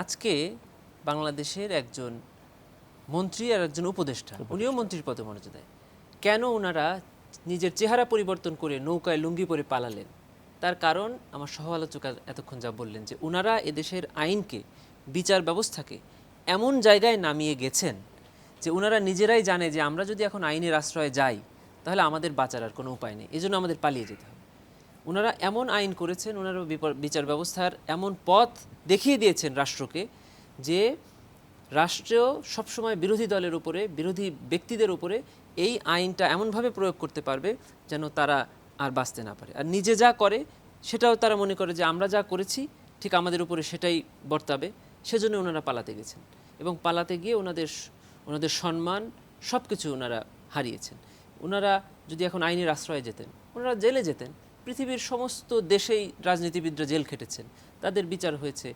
আজকে বাংলাদেশের একজন মন্ত্রী আর একজন উপদেষ্টা উনিও মন্ত্রীর পদমর্যাদায় কেন ওনারা নিজের চেহারা পরিবর্তন করে নৌকায় লুঙ্গি পরে পালালেন? তার কারণ আমার সহ আলোচক এতক্ষণ যা বললেন যে ওনারা এদেশের আইনকে বিচার ব্যবস্থাকে এমন জায়গায় নামিয়ে গেছেন যে ওনারা নিজেরাই জানে যে আমরা যদি এখন আইনের আশ্রয়ে যাই তাহলে আমাদের বাঁচার আর কোনো উপায় নেই। এজন্য আমাদের পালিয়ে যেতে হবে। ওনারা এমন আইন করেছেন, ওনারা বিচার ব্যবস্থার এমন পথ দেখিয়ে দিয়েছেন রাষ্ট্রকে যে রাষ্ট্র সবসময় বিরোধী দলের উপরে, বিরোধী ব্যক্তিদের উপরে এই আইনটা এমনভাবে প্রয়োগ করতে পারবে যেন তারা আর বাঁচতে না পারে। আর নিজে যা করে, সেটাও তারা মনে করে যে আমরা যা করেছি, ঠিক আমাদের উপরে সেটাই বর্তাবে। সেজন্য ওনারা পালাতে গেছেন এবং পালাতে গিয়ে ওনাদের ওনাদের সম্মান সব কিছু ওনারা হারিয়েছেন। ওনারা যদি এখন আইনের আশ্রয়ে যেতেন, ওনারা জেলে যেতেন। পৃথিবীর সমস্ত দেশেই রাজনীতিবিদরা জেল খেটেছেন। তাদের বিচার হয়েছে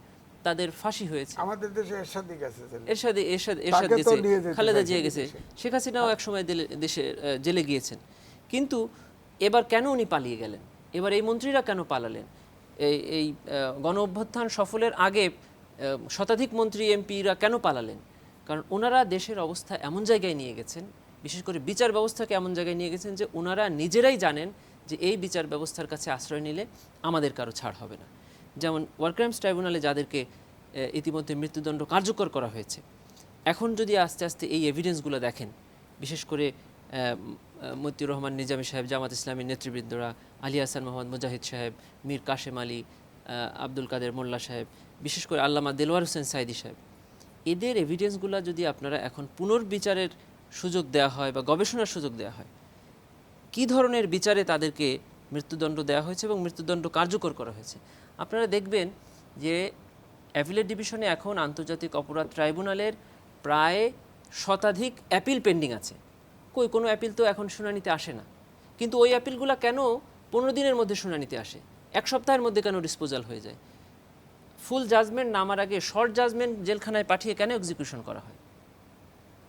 তাদের ফাঁসি হয়েছে। আমাদের দেশে এরশাদি গেছে। এরশাদে এরশাদ এরশাদ গেছে খালেদা জিয়া গেছে। শেখ হাসিনাও এক সময় দেশে জেলে গিয়েছেন। কিন্তু এবার কেন উনি পালিয়ে গেলেন? এবার এই মন্ত্রীরা কেন পালালেন? এই এই গণ অভ্যুত্থান সফলের আগে শতাধিক মন্ত্রী এমপিরা কেন পালালেন? কারণ ওনারা দেশের অবস্থা এমন জায়গায় নিয়ে গেছেন বিশেষ করে বিচার ব্যবস্থাকে এমন জায়গায় নিয়ে গেছেন যে ওনারা নিজেরাই জানেন যে এই বিচার ব্যবস্থার কাছে আশ্রয় নিলে আমাদের কারও ছাড় হবে না। যেমন ওয়ার ক্রাইমস ট্রাইব্যুনালে যাদেরকে ইতিমধ্যে মৃত্যুদণ্ড কার্যকর করা হয়েছে, এখন যদি আস্তে আস্তে এই এভিডেন্সগুলো দেখেন, বিশেষ করে মতিউর রহমান, নিজামী সাহেব, জামাত ইসলামী নেতৃবৃন্দরা, আলী হাসান মোহাম্মদ, মুজাহিদ সাহেব, মীর কাশেম আলী আব্দুল কাদের মোল্লা সাহেব, বিশেষ করে আল্লামা দেলোয়ার হোসেন সাইদি সাহেব, এদের এভিডেন্সগুলো যদি আপনারা এখন পুনর্বিচারের সুযোগ দেওয়া হয় বা গবেষণার সুযোগ দেওয়া হয় কী ধরনের বিচারে তাদেরকে মৃত্যুদণ্ড দেওয়া হয়েছে এবং মৃত্যুদণ্ড কার্যকর করা হয়েছে? আপনারা দেখবেন যে অ্যাপিলেট ডিভিশনে এখন আন্তর্জাতিক অপরাধ ট্রাইব্যুনালের প্রায় শতাধিক অ্যাপিল পেন্ডিং আছে। কই, কোনো অ্যাপিল তো এখন শুনানিতে আসে না। কিন্তু ওই অ্যাপিলগুলো কেন পনেরো দিনের মধ্যে শুনানিতে আসে? এক সপ্তাহের মধ্যে কেন ডিসপোজাল হয়ে যায়? ফুল জাজমেন্ট নামার আগে শর্ট জাজমেন্ট জেলখানায় পাঠিয়ে কেন এক্সিকিউশন করা হয়?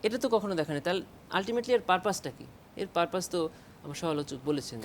এটা তো কখনো দেখা নেই তাহলে আলটিমেটলি এর পারপাসটা কি? এর পারপাস তো আমার সমালোচক বলেছেন।